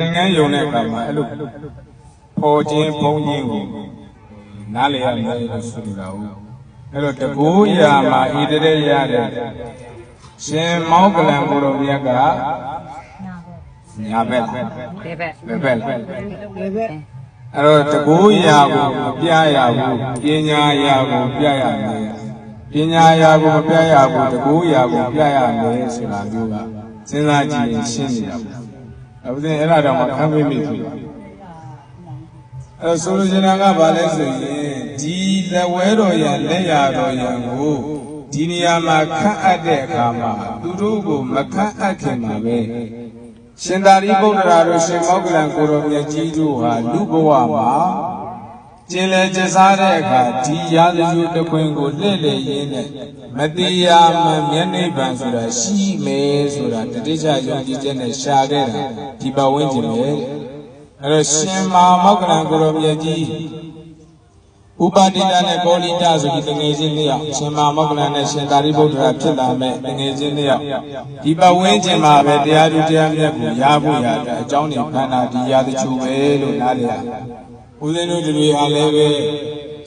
သင်္ကန်းယုံတဲ့အခါမှာအဲ့လိုပေါ်ခြင်းဖုံးခြင်းကိုနားလည်ရမယ်လို့ဆိုလိုတာဟုတ်အဲ့တော့တကူရာမှာဤတည်းရတဲ့ရှင်မောကလံဘုရောမြတ်ကညာဘက်ဘယ်ဘက်ဘယ်ဘက်လဲလည်းပဲအဲ့တော့တကူရာကိုမပြရဘူးပညာရာကိုပြရမယ်ပညာရာကိုမပြရဘူးတကူရာကိုပြရမယ်ဆိုတာမျိုးကစဉ်းစားကြည့်ရင်ရှင်းနေတာပေါ့ အခုစဉ်အဲ့ဒါတော့မခံမိမိဖြစ်ပါဘူးအဲ့တော့ဆိုလိုချင်တာကဘာလဲဆိုရင်ဒီလက်ဝဲတော်ရလက်ရတော်ရကိုဒီနေရာမှာခန့်အပ်တဲ့အခါမှာသူတို့ကိုမခန့်အပ်ခင်မှာပဲရှင်သာရိပုတ္တရာတို့ရှင်မောကလန်ကိုရောမြတ်ကြီးတို့ဟာလူဘဝမှာ ကျင်လေကျစားတဲ့အခါဒီရာဇဂုတခွင်ကိုလှည့်လည်ရင်းနဲ့မတရားမှန်မျက်နှိပ်ပံဆိုတာရှိမယ်ဆိုတာတတိယယုံကြည်ချက်နဲ့ရှာခဲ့တာဒီပဝင်းကျင်ပဲတဲ့အဲ့တော့ရှင်မာမောကလန်ကိုရောမြတ်ကြီးဥပါတိတနဲ့ကောလိတဆိုပြီးတငယ်ချင်းလေးယောက်ရှင်မာမောကလန်နဲ့ရှင်သာရိပုတ္တရာဖြစ်လာမဲ့တငယ်ချင်းလေးယောက်ဒီပဝင်းကျင်မှာပဲတရားသူတရားမြတ်ကိုရဖို့ရတဲ့အကြောင်းတွေခန္ဓာဒီရာတချို့ပဲလို့နားလည်ရ ဦးဇင်းတို့တွေအားလည်းပဲ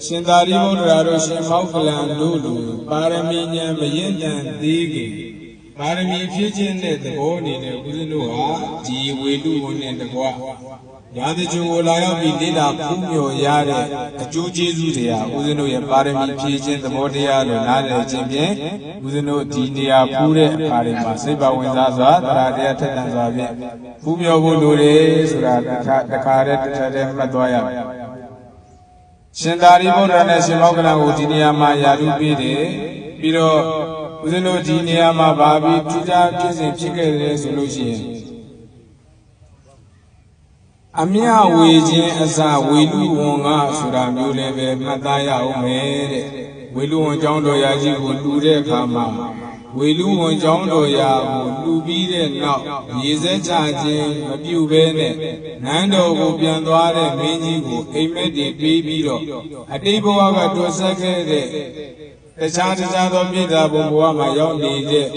ရှင်သာရိပုတ္တရာတို့ရှင်မောကလန်တို့လိုပါရမီဉာဏ်မရင်ဉာဏ်သေးခင်ပါရမီဖြစ်ခြင်းတဲ့သဘောအနေနဲ့ဦးဇင်းတို့ဟာဒီဝေလူဝန်နဲ့တကွ ရာဇဂျုံကိုလာရောက်ပြီးလေ့လာဖူးမြော်ရတဲ့အကျိုးကျေးဇူးတွေဟာဦးဇင်းတို့ရဲ့ပါရမီဖြည့်ခြင်းသဘောတရားလို့နားလည်ခြင်းဖြင့်ဦးဇင်းတို့ဒီနေရာဖူးတဲ့အခါတွေမှာစိတ်ပါဝင်စားစွာတရားတရားထက်သန်စွာဖြင့်ဖူးမြော်ဖို့လိုတယ်ဆိုတာတစ်ခါတစ်ခါတည်းတစ်ထပ်တည်းမှတ်သွားရမယ်ရှင်သာရိပုတ္တရာနဲ့ရှင်မောကလန်ကိုဒီနေရာမှာယာရုပေးတယ်ပြီးတော့ဦးဇင်းတို့ဒီနေရာမှာဗာပြီးထူးခြားဖြစ်စဉ်ဖြစ်ခဲ့တယ်ဆိုလို့ရှိရင် အမြဝေခြင်းအစဝေလူဝန်ကဆိုတာမျိုးလည်းပဲမှတ်သားရအောင်မယ်တဲ့ဝေလူဝန်ကျောင်းတော်ရာကြီးကိုလှူတဲ့အခါမှာဝေလူဝန်ကျောင်းတော်ရာကိုလှူပြီးတဲ့နောက်ရေစက်ချခြင်းမပြုဘဲနဲ့နန်းတော်ကိုပြန်သွားတဲ့မင်းကြီးကိုအိမ်မက်တွေပေးပြီးတော့အတိတ်ဘဝကတော်ဆက်ခဲ့တဲ့တခြားတခြားသောပြည်သားဘုံဘဝမှာရောက်နေတဲ့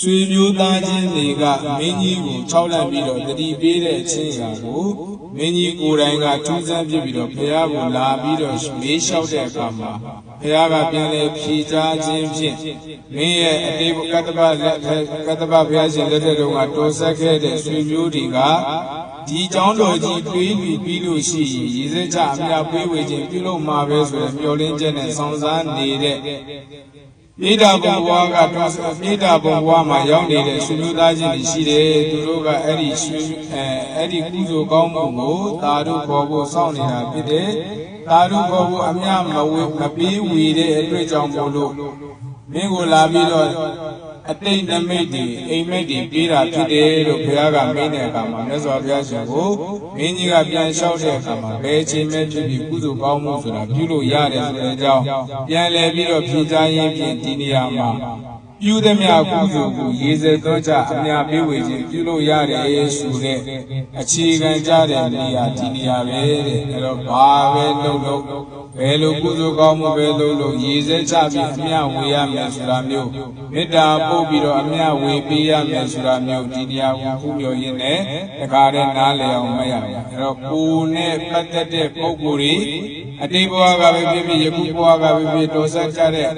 ဆွေမျိုးသားချင်းတွေကမင်းကြီးကိုခြောက်လန့်ပြီးတော့တတိပေးတဲ့အချင်းရာကိုမင်းကြီးကိုယ်တိုင်ကထူးဆန်းပြပြီးတော့ဖះကိုလာပြီးတော့မေးလျှောက်တဲ့အခါမှာဖះကပြန်လဲဖြေချခြင်းဖြင့်မင်းရဲ့အတိတ်ကတ္တပလက်ကတ္တပဘုရားရှင်လက်ထက်တုန်းကတော်ဆက်ခဲ့တဲ့ဆွေမျိုးတွေကဒီเจ้าတော်ကြီးတွေးပြီးပြီးလို့ရှိရင်ရေစက်ချအမြပေးဝေခြင်းပြုလုပ်မှာပဲဆိုတဲ့မျှော်လင့်ချက်နဲ့ဆောင်စားနေတဲ့ မိတာဘုံဘွားကတော့မိတာဘုံဘွားမှာရောက်နေတဲ့ဆွေမျိုးသားချင်းတွေရှိတယ်သူတို့ကအဲ့ဒီဆွေအဲအဲ့ဒီကုသိုလ်ကောင်းမှုကိုသာတို့ခေါ်ဖို့စောင့်နေတာဖြစ်တယ်သာတို့ခေါ်ဖို့အမြမဝေမပေးဝေတဲ့အတွက်ကြောင့်မို့လို့ မင်းကိုလာပြီးတော့အတိတ်နမိတ်တွေအိမ်မက်တွေပေးတာဖြစ်တယ်လို့ဘုရားကမင်းတဲ့အခါမှာမြတ်စွာဘုရားရှင်ကိုမင်းကြီးကပြန်လျှောက်တဲ့အခါမှာဘယ်ချိန်မဲ့ဖြစ်ဖြစ်ကုသိုလ်ကောင်းမှုဆိုတာပြုလို့ရတယ်ဆိုတဲ့အကြောင်းပြန်လည်ပြီးတော့ဖြေချရင်းဖြင့်ဒီနေရာမှာပြုသည်မြကုသိုလ်ကိုရေစက်သောကြအများပေးဝေခြင်းပြုလို့ရတယ်ဆိုတဲ့အခြေခံကြတဲ့နေရာဒီနေရာပဲတဲ့အဲတော့ဘာပဲလုပ်လို့ ဘယ်လိုကုသိုလ်ကောင်းမှုပဲလုပ်လို့ရေစက်ချပြီးအများဝေရမယ်ဆိုတာမျိုးမေတ္တာပို့ပြီးတော့အများဝေပေးရမယ်ဆိုတာမျိုးဒီနေရာကိုခုပြောရင်းနဲ့တခါတည်းနားလည်အောင်မရဘူးအဲတော့ကိုယ်နဲ့ပတ်သက်တဲ့ပုံကိုယ်တွေအတိတ်ဘဝကပဲဖြစ်ဖြစ်ယခုဘဝကပဲဖြစ်တော်ဆက်ကြတဲ့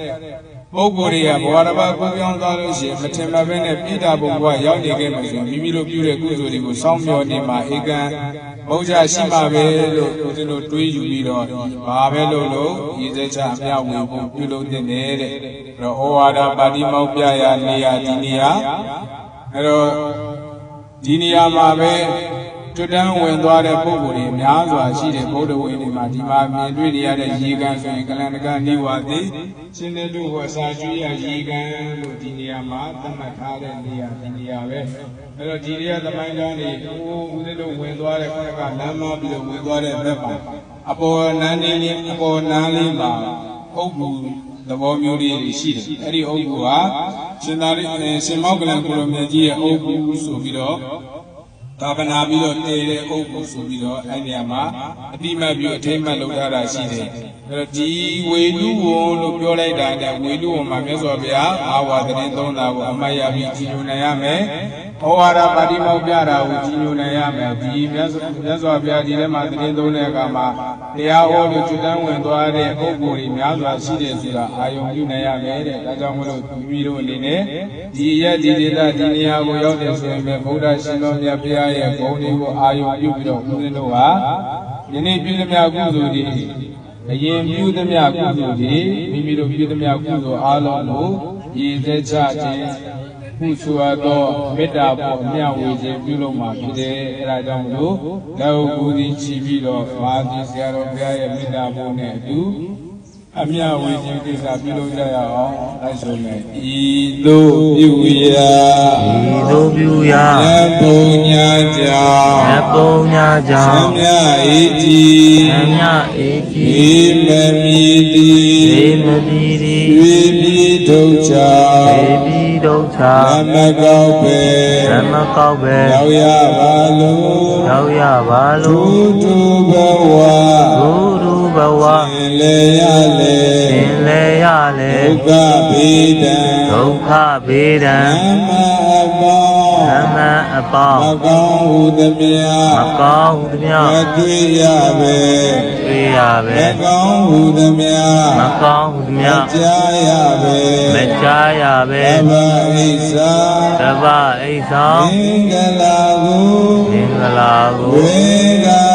ပုဂ္ဂိုလ်တွေကဘဝတစ်ပါးကိုပြောင်းသွားလို့ရှိရင်မထင်မှတ်ဘဲနဲ့ပိဋကဘုံဘဝရောက်နေခဲ့မှဆိုရင်မိမိတို့ပြုတဲ့ကုသိုလ်တွေကိုစောင့်မျှော်နေမှာဧကံမဟုတ်ကြရှိမှာပဲလို့ဦးဇင်းတို့တွေးယူပြီးတော့ဘာပဲလို့လို့ရည်စက်ချအမြဝေဖို့ပြုလုပ်တဲ့တဲ့အဲ့တော့ဩဝါဒပါတိမောက်ပြရာနေရာဒီနေရာအဲ့တော့ဒီနေရာမှာပဲ တွတန်းဝင်သွားတဲ့ပုံကိုယ်တွေများစွာရှိတဲ့ဘုဒ္ဓဝိနည်းမှာဒီမှာမြင်တွေ့နေရတဲ့ရေကန်ဆိုရင်ကလန္တကနိဝါတိရှင်တဲ့တို့ဟောစာကျွေးရရေကန်လို့ဒီနေရာမှာသတ်မှတ်ထားတဲ့နေရာဒီနေရာပဲအဲ့တော့ဒီနေရာသမိုင်းတန်းတွေဟိုဦးဇင်းတို့ဝင်သွားတဲ့ခက်ကလမ်းမပြီးတော့ဝင်သွားတဲ့ဘက်မှာအပေါ်နန်းလေးလေးအပေါ်နန်းလေးမှာအုပ်ဘူးသဘောမျိုးလေးတွေရှိတယ်အဲ့ဒီအုပ်ဘူးဟာရှင်သာရိရှင်မောကလန်ကိုလိုမြတ်ကြီးရဲ့အုပ်ဘူးဆိုပြီးတော့ သာပနာပြီးတော့တည်တဲ့အုပ်ကိုဆိုပြီးတော့အဲ့နေရာမှာအတိမတ်ပြီးအထိမ့်မှတ်လုပ်ထားတာရှိတယ်။အဲ့တော့ဒီဝေလူဝံလို့ပြောလိုက်တာတဲ့ဝေလူဝံမှာမြတ်စွာဘုရားအာဝါသတင်းသုံးတာကိုအမှတ်ရပြီးကြည်ညိုနိုင်ရမယ်။ ဩဝါဒပါတိမောက်ပြတာကိုကြီးညိုနိုင်ရမယ်ဒီမြတ်စွာမြတ်စွာဘုရားဒီထဲမှာသတင်းသုံးတဲ့အခါမှာတရားဟောလို့ကျွတ်တန်းဝင်သွားတဲ့ပုဂ္ဂိုလ်တွေများစွာရှိတယ်ဆိုတာအာယုံပြုနိုင်ရမယ်တဲ့ဒါကြောင့်မလို့မိမိတို့အနေနဲ့ဒီရက်ဒီဒေသဒီနေရာကိုရောက်တယ်ဆိုရင်ပဲဗုဒ္ဓရှင်တော်မြတ်ဘုရားရဲ့ဂုဏ်တွေကိုအာယုံပြုပြီးတော့ဦးဇင်းတို့ဟာယနေ့ပြုသမျှကုသိုလ်တွေအရင်ပြုသမျှကုသိုလ်တွေမိမိတို့ပြုသမျှကုသိုလ်အားလုံးကိုရည်သက်ချခြင်း ခုဆိုအပ်သောမေတ္တာပေါ်အမြဝေခြင်းပြုလုပ်မှာဖြစ်တယ်အဲဒါကြောင့်မလို့လက်ဟုတ်ကူသည်ချီပြီးတော့မာသီဆရာတော်ဘုရားရဲ့မေတ္တာပေါ်နဲ့အတူအမြဝေခြင်းကိစ္စပြုလုပ်ကြရအောင်လိုက်ဆိုမယ်ဤသို့ပြုရာဤသို့ပြုရာယပုညာကြောင့်နတ်ပုံညာကြောသံင့်မြဤတိသံမြအေကြည်ဤမမီတိဒေမတိတိဝိပိထုတ်ချာဒေပိ ဒုက္ခနမကောက်ပဲဓမ္မကောက်ပဲရောက်ရပါလို့ရောက်ရပါဒုလို့တုဘဝဘုရုဘဝသင်လေရလေသင်လေရလေဒုက္ခဗေဒံဒုက္ခဘေဒံသမအပေါဓမ္မအပေါမင်းကောင်းဟုသမျှမကောင်းဟုသမျှမတွေ့ရပဲတွေ့ ရပဲမကောင်းဟုသမျှမကောင်းဟုသမျှကြားရပဲမကြားရပဲသဗ္ဗဣစ္ဆာတပ္ပအိသောမင်္ဂလာကိုမင်္ဂလာကိုဝေဂတာရိုင်း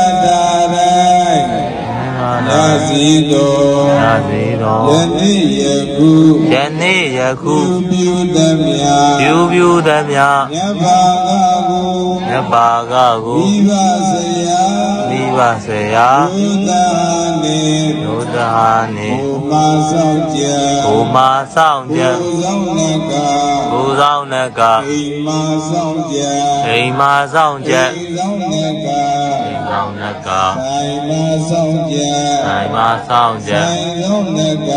မင်္ဂရလာစီတော်ရစေတော်ယနေ့ယခုယနေ့ယခုပြုပြုသမျှပြုပြုသမျှမြတ်ဘာကကိုမြတ်ပါကကိုမိဘဆရာမိဘဆရာဘုဒ္ဓနေဒုဒဟာနေဘုမဆောင်ကြဘုမာဆောင်ကြဘုဆောင်နကဘုဆောင်နကအိမ်မဆောင်ကြအိမ်မာဆောင်ကြအိမ်ဆောင်နကအိမ် ဆောင်နကဆိုင်မဆောင်ကြအိမ်မာဆောင်ကြဆိုင်ဆောင်နက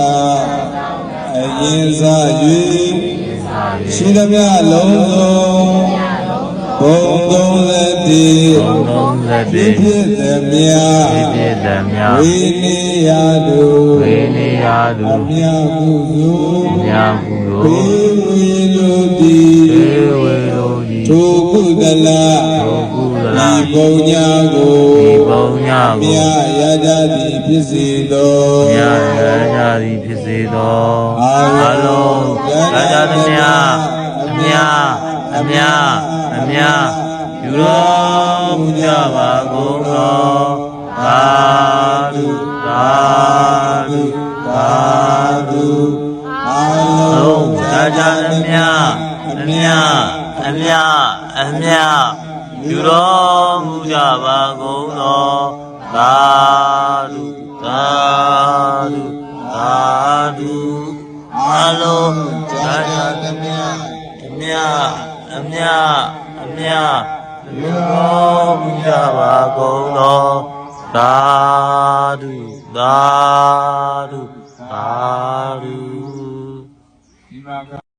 အရင်စား၍ရှိသမျှလုံးစုံဘုံသုံးလက်တည်ဘုံလုံးသက်ပြတည်ည့်သမျှဖြစ်ဖြစ်သမျှဝိနေယတုဝေနေရသူအမြကုသိုလ်မြတ်ကုသိုဘေလ်ဝီလူတိေဝေလိုကြီး ထိုကုသလထိုကုသလဒီပုံညာကိုဒီပုံညာမြကိုတ်ရကြသည်ဖြစ်စေသောမြတ်ရကြသည်ဖြစ်စေသောအာအလုံးလုံးရကြသမျှအမြအမြအမြယူတော်မူကြပါကုန်သောသာဓုသာဓုသာဓုအာအလုံးလုံးရကြသမျှအမြ အမြအမြယူတော်မူကြပါကုန်သောသာဓုသာဓုသာဓုအလုံးရကြသမျှအမြအမြအမြယူတော်မူကြပါကုန်သောသာဓုသာဓု